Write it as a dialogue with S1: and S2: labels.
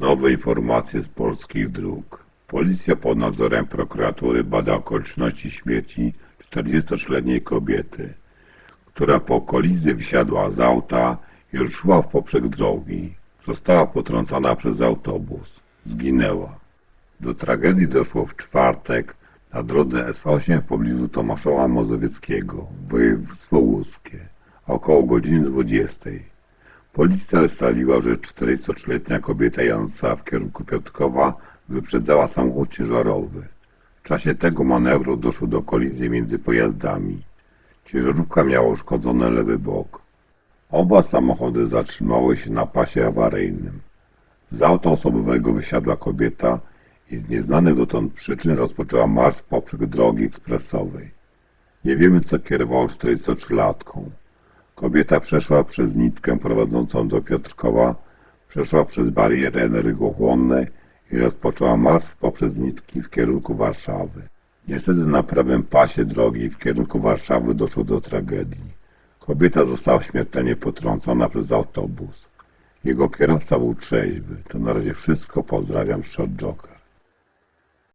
S1: Nowe informacje z polskich dróg. Policja pod nadzorem prokuratury bada okoliczności śmierci 43-letniej kobiety, która po kolizji wysiadła z auta i ruszyła w poprzek drogi. Została potrącona przez autobus. Zginęła. Do tragedii doszło w czwartek na drodze S8 w pobliżu Tomaszowa Mazowieckiego, województwo łódzkie, około godziny 20. Policja ustaliła, że 43-letnia kobieta jadąca w kierunku Piotrkowa wyprzedzała samochód ciężarowy. W czasie tego manewru doszło do kolizji między pojazdami. Ciężarówka miała uszkodzony lewy bok. Oba samochody zatrzymały się na pasie awaryjnym. Z auta osobowego wysiadła kobieta i z nieznanych dotąd przyczyn rozpoczęła marsz poprzek drogi ekspresowej. Nie wiemy, co kierowało 43-latką. Kobieta przeszła przez nitkę prowadzącą do Piotrkowa, przeszła przez bariery energochłonne i rozpoczęła marsz poprzez nitki w kierunku Warszawy. Niestety na prawym pasie drogi w kierunku Warszawy doszło do tragedii. Kobieta została śmiertelnie potrącona przez autobus. Jego kierowca był trzeźwy. To na razie wszystko. Pozdrawiam, Short Joker.